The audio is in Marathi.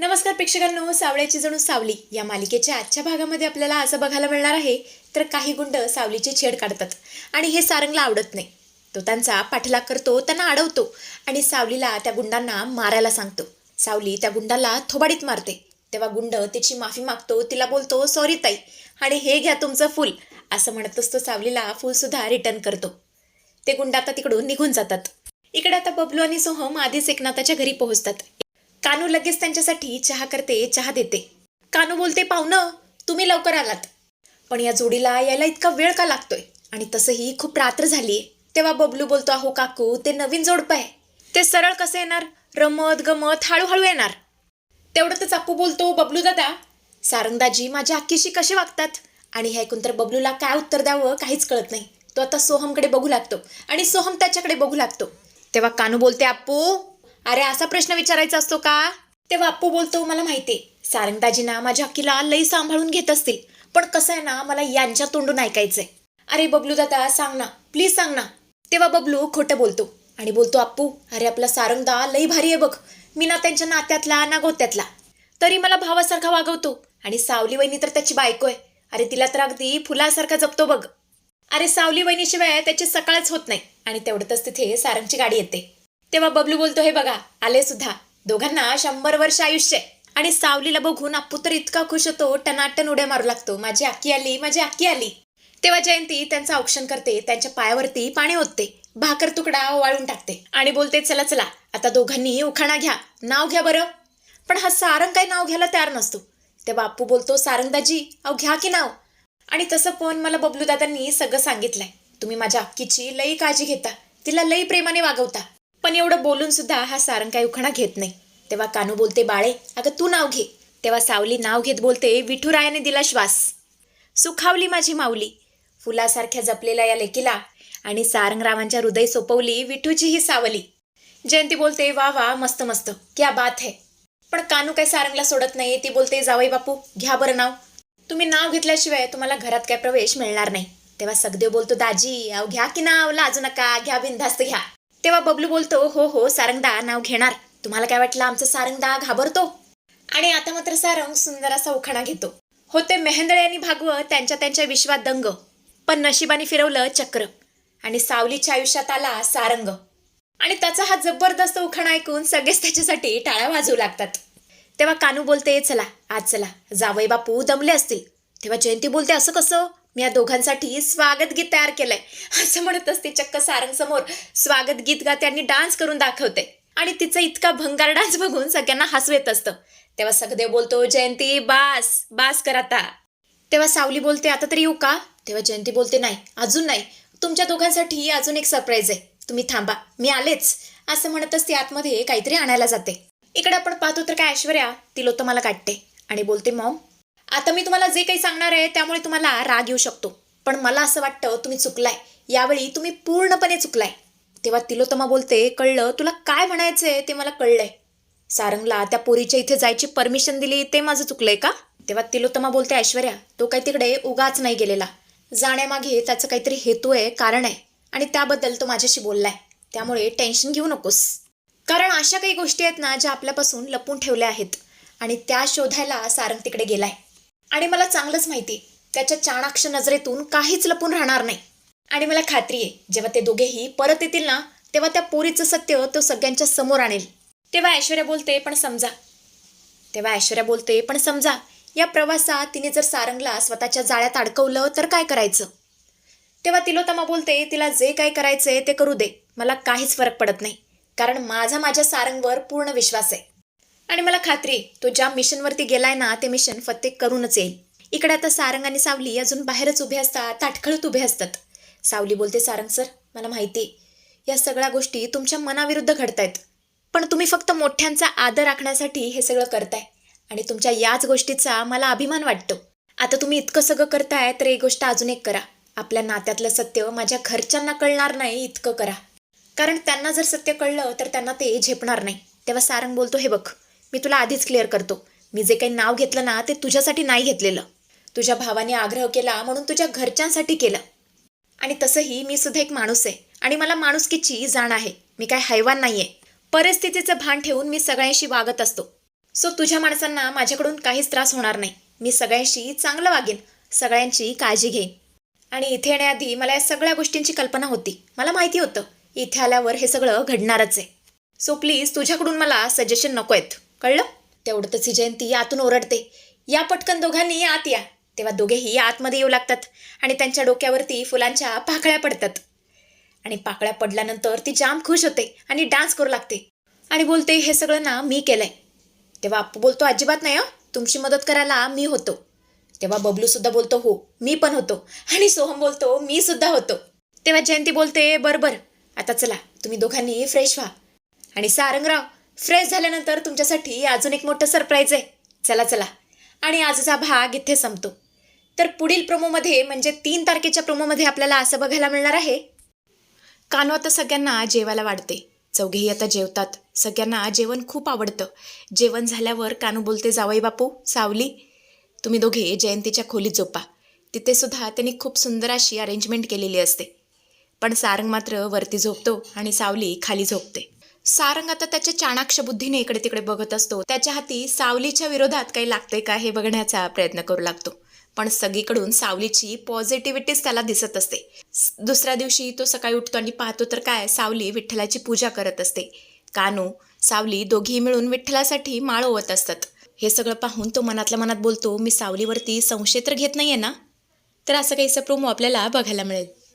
नमस्कार प्रेक्षकांनो सावळ्याची जणू सावली या मालिकेच्या आजच्या भागामध्ये आपल्याला असं बघायला मिळणार आहे तर काही गुंड सावलीचे छेड काढतात. आणि हे सारंगला आवडत नाही. तो त्यांचा पाठलाग करतो त्यांना अडवतो आणि सावलीला त्या गुंडांना मारायला सांगतो. सावली त्या गुंडाला थोबाडीत मारते. तेव्हा गुंड तिची माफी मागतो तिला बोलतो सॉरी ताई आणि हे घ्या तुमचं फुल असं म्हणतच तो सावलीला फुलसुद्धा रिटर्न करतो. ते गुंड आता तिकडून निघून जातात. इकडे आता बबलू आणि सोहम आधीच एकनाथाच्या घरी पोहोचतात. कानू लगेच त्यांच्यासाठी चहा करते चहा देते. कानू बोलते पाहुणं तुम्ही लवकर आलात. पण या जोडीला यायला इतका वेळ का लागतोय? आणि तसंही खूप रात्र झालीये. तेव्हा बबलू बोलतो अहो काकू ते नवीन जोडपं आहे. ते सरळ कसं येणार? रमत गमत हळूहळू येणार. तेवढंच आपू अप्पू बोलतो बबलू दादा सारंगदाजी माझ्या अक्कीशी कसे वागतात? आणि हे ऐकून तर बबलूला काय उत्तर द्यावं काहीच कळत नाही. तो आता सोहमकडे बघू लागतो आणि सोहम त्याच्याकडे बघू लागतो. तेव्हा कानू बोलते आपू अरे असा प्रश्न विचारायचा असतो का? तेव्हा अप्पू बोलतो मला माहितीये सारंगदाजींना माझ्या अक्कीला लई सांभाळून घेत असतील. पण कसं आहे ना मला यांच्या तोंडून ऐकायचंय. अरे बबलू दादा सांग ना. प्लीज सांग ना. तेव्हा बबलू खोटं बोलतो आणि बोलतो आप्पू अरे आपला सारंगदा लई भारी आहे बघ. मी ना त्यांच्या नात्यातला ना गोत्यातला. तरी मला भावासारखा वागवतो आणि सावली वहिनी तर त्याची बायको आहे. अरे तिला तर अगदी फुलासारखा जपतो बघ. अरे सावली वहिनीशिवाय त्याची सकाळच होत नाही. आणि तेवढ्यातच तिथे सारंगची गाडी येते. तेव्हा बबलू बोलतो हे बघा आले सुद्धा. दोघांना शंभर वर्ष आयुष्य आणि सावलीला बघून अप्पू तर इतका खुश होतो टनाटन उड्या मारू लागतो. माझी अक्की आली माझी अक्की आली. तेव्हा जयंती त्यांचं औक्षण करते त्यांच्या पायावरती पाणी ओतते भाकर तुकडा वाळून टाकते आणि बोलते चला चला आता दोघांनी उखाणा घ्या नाव घ्या बरं. पण हा सारंग काय नाव घ्यायला तयार नसतो. तेव्हा बापू बोलतो सारंगदाजी अहो घ्या की नाव. आणि तसं पण मला बबलू दादांनी सगळं सांगितलंय. तुम्ही माझ्या अक्कीची लई काळजी घेता तिला लई प्रेमाने वागवता. पण एवढं बोलून सुद्धा हा सारंग काही उखाणा घेत नाही. तेव्हा कानू बोलते बाळे अगं तू नाव घे. तेव्हा सावली नाव घेत बोलते विठुरायाने दिला श्वास. सुखावली माझी माऊली. फुलासारख्या जपलेल्या या लेकीला आणि सारंगरावांच्या हृदय सोपवली विठूची ही सावली. जयंती बोलते वा वा मस्त मस्त. क्या बात है. पण कानू काय सारंगला सोडत नाही ती बोलते जावई बापू घ्या बरं नाव. तुम्ही नाव घेतल्याशिवाय तुम्हाला घरात काय प्रवेश मिळणार नाही. तेव्हा सगदेव बोलतो दाजी अहो घ्या की नाव लाजू नका घ्या बिनधास्त घ्या. तेव्हा बबलू बोलतो हो हो सारंगदा नाव घेणार. तुम्हाला काय वाटलं आमचं सारंगदा घाबरतो? आणि आता मात्र सारंग सुंदर असा उखाणा घेतो. होते मेहंदळे आणि भागवत त्यांच्या त्यांच्या विश्वात दंग पण नशिबाने फिरवलं चक्र आणि सावलीच्या आयुष्यात आला सारंग. आणि त्याचा हा जबरदस्त उखाणा ऐकून सगळेच त्याच्यासाठी टाळ्या वाजवू लागतात. तेव्हा कानू बोलते चला आज चला. जावई बापू दमले असतील. तेव्हा जयंती बोलते असं कसं? मी या दोघांसाठी स्वागत गीत तयार केलंय. असं म्हणत असते चक्क सारंग समोर स्वागत गीत गाते आणि डान्स करून दाखवते. आणि तिचा इतका भंगार डान्स बघून सगळ्यांना हसू येत असतं. तेव्हा सगदेव बोलतो जयंती बास बास कर आता. तेव्हा सावली बोलते आता तरी येऊ का? तेव्हा जयंती बोलते नाही अजून नाही. तुमच्या दोघांसाठी अजून एक सरप्राईज आहे. तुम्ही थांबा मी आलेच. असं म्हणत असते आतमध्ये काहीतरी आणायला जाते. इकडे आपण पाहतो तर काय ऐश्वर्या तिलोत्तमाला काढते आणि बोलते मॉम आता मी तुम्हाला जे काही सांगणार आहे त्यामुळे तुम्हाला राग येऊ शकतो. पण मला असं वाटतं तुम्ही चुकलाय. यावेळी तुम्ही पूर्णपणे चुकलाय. तेव्हा तिलोत्तमा बोलते कळलं? तुला काय म्हणायचंय ते मला कळलंय. सारंगला त्या पोरीच्या इथे जायची परमिशन दिली ते माझं चुकलंय का? तेव्हा तिलोतमा बोलते ऐश्वर्या तो काही तिकडे उगाच नाही गेलेला. जाण्यामागे त्याचं काहीतरी हेतू आहे कारण आहे. आणि त्याबद्दल तो माझ्याशी बोललाय. त्यामुळे टेन्शन घेऊ नकोस. कारण अशा काही गोष्टी आहेत ना ज्या आपल्यापासून लपून ठेवल्या आहेत. आणि त्या शोधायला सारंग तिकडे गेलाय. आणि मला चांगलंच माहिती आहे, त्याच्या चाणाक्ष नजरेतून काहीच लपून राहणार नाही. आणि मला खात्री आहे जेव्हा ते दोघेही परत येतील ना तेव्हा त्या पोरीचं सत्य तो सगळ्यांच्या समोर आणेल. तेव्हा ऐश्वर्या बोलते पण समजा. तेव्हा ऐश्वर्या बोलते पण समजा या प्रवासात तिने जर सारंगला स्वतःच्या जाळ्यात अडकवलं तर काय करायचं? तेव्हा तिलोतमा बोलते तिला जे काय करायचंय ते करू दे. मला काहीच फरक पडत नाही. कारण माझा माझ्या सारंगवर पूर्ण विश्वास आहे. आणि मला खात्री तो ज्या मिशनवरती गेलाय ना ते मिशन फत्ते करूनच येईल. इकडे आता सारंग आणि सावली अजून बाहेरच उभे असतात ताटखळत उभे असतात. सावली बोलते सारंग सर मला माहिती आहे या सगळ्या गोष्टी तुमच्या मनाविरुद्ध घडतायत. पण तुम्ही फक्त मोठ्यांचा आदर राखण्यासाठी हे सगळं करताय आणि तुमच्या याच गोष्टीचा मला अभिमान वाटतो. आता तुम्ही इतकं सगळं करताय तर एक गोष्ट अजून एक करा. आपल्या नात्यातलं सत्य माझ्या घरच्यांना कळणार नाही इतकं करा. कारण त्यांना जर सत्य कळलं तर त्यांना ते झेपणार नाही. तेव्हा सारंग बोलतो हे बघ मी तुला आधीच क्लिअर करतो. मी जे काही नाव घेतलं ना ते तुझ्यासाठी नाही घेतलेलं. तुझ्या भावाने आग्रह केला म्हणून तुझ्या घरच्यांसाठी केलं. आणि तसंही मी सुद्धा एक माणूस आहे आणि मला माणुसकीची जाण आहे. मी काय हैवान नाहीये. परिस्थितीचं भान ठेवून मी सगळ्यांशी वागत असतो. सो तुझ्या माणसांना माझ्याकडून काहीच त्रास होणार नाही. मी सगळ्यांशी चांगलं वागेन. सगळ्यांची काळजी घेईन. आणि इथे येण्याआधी मला या सगळ्या गोष्टींची कल्पना होती. मला माहिती होतं. इथे आल्यावर हे सगळं घडणारच आहे. सो प्लीज तुझ्याकडून मला सजेशन नको आहेत. कळलं? तेवढंच ही जयंती आतून ओरडते. या पटकन दोघांनी आत या. तेव्हा दोघेही आतमध्ये येऊ लागतात आणि त्यांच्या डोक्यावरती फुलांच्या पाकळ्या पडतात. आणि पाकळ्या पडल्यानंतर ती जाम खुश होते आणि डान्स करू लागते. आणि बोलते हे सगळं ना मी केलंय. तेव्हा अप्पू बोलतो अजिबात नाही हं. तुमची मदत करायला मी होतो. तेव्हा बबलू सुद्धा बोलतो हो मी पण होतो. आणि सोहम बोलतो मी सुद्धा होतो. तेव्हा जयंती बोलते बरं बरं. आता चला तुम्ही दोघांनी फ्रेश व्हा. आणि सारंगराव फ्रेश झाल्यानंतर तुमच्यासाठी अजून एक मोठं सरप्राईज आहे. चला चला. आणि आजचा भाग इथे संपतो. तर पुढील प्रोमोमध्ये म्हणजे तीन तारखेच्या प्रोमोमध्ये आपल्याला असं बघायला मिळणार आहे. कानू आता सगळ्यांना जेवायला वाढते. चौघेही आता जेवतात. सगळ्यांना जेवण खूप आवडतं. जेवण झाल्यावर कानू बोलते जावई बापू सावली तुम्ही दोघे जयंतीच्या खोलीत झोपा. तिथे सुद्धा त्यांनी खूप सुंदर अशी अरेंजमेंट केलेली असते. पण सारंग मात्र वरती झोपतो आणि सावली खाली झोपते. सारंग आता त्याच्या चाणाक्ष बुद्धीने इकडे तिकडे बघत असतो. त्याच्या हाती सावलीच्या विरोधात काही लागते का हे बघण्याचा प्रयत्न करू लागतो. पण सगळीकडून सावलीची पॉझिटिव्हिटीच त्याला दिसत असते. दुसऱ्या दिवशी तो सकाळी उठतो आणि पाहतो तर काय सावली विठ्ठलाची पूजा करत असते. कानू सावली दोघीही मिळून विठ्ठलासाठी माळ ओवत असतात. हे सगळं पाहून तो मनातल्या मनात बोलतो मी सावलीवरती संशय तर घेत नाहीये ना? तर असं काहीसं प्रोमो आपल्याला बघायला मिळेल.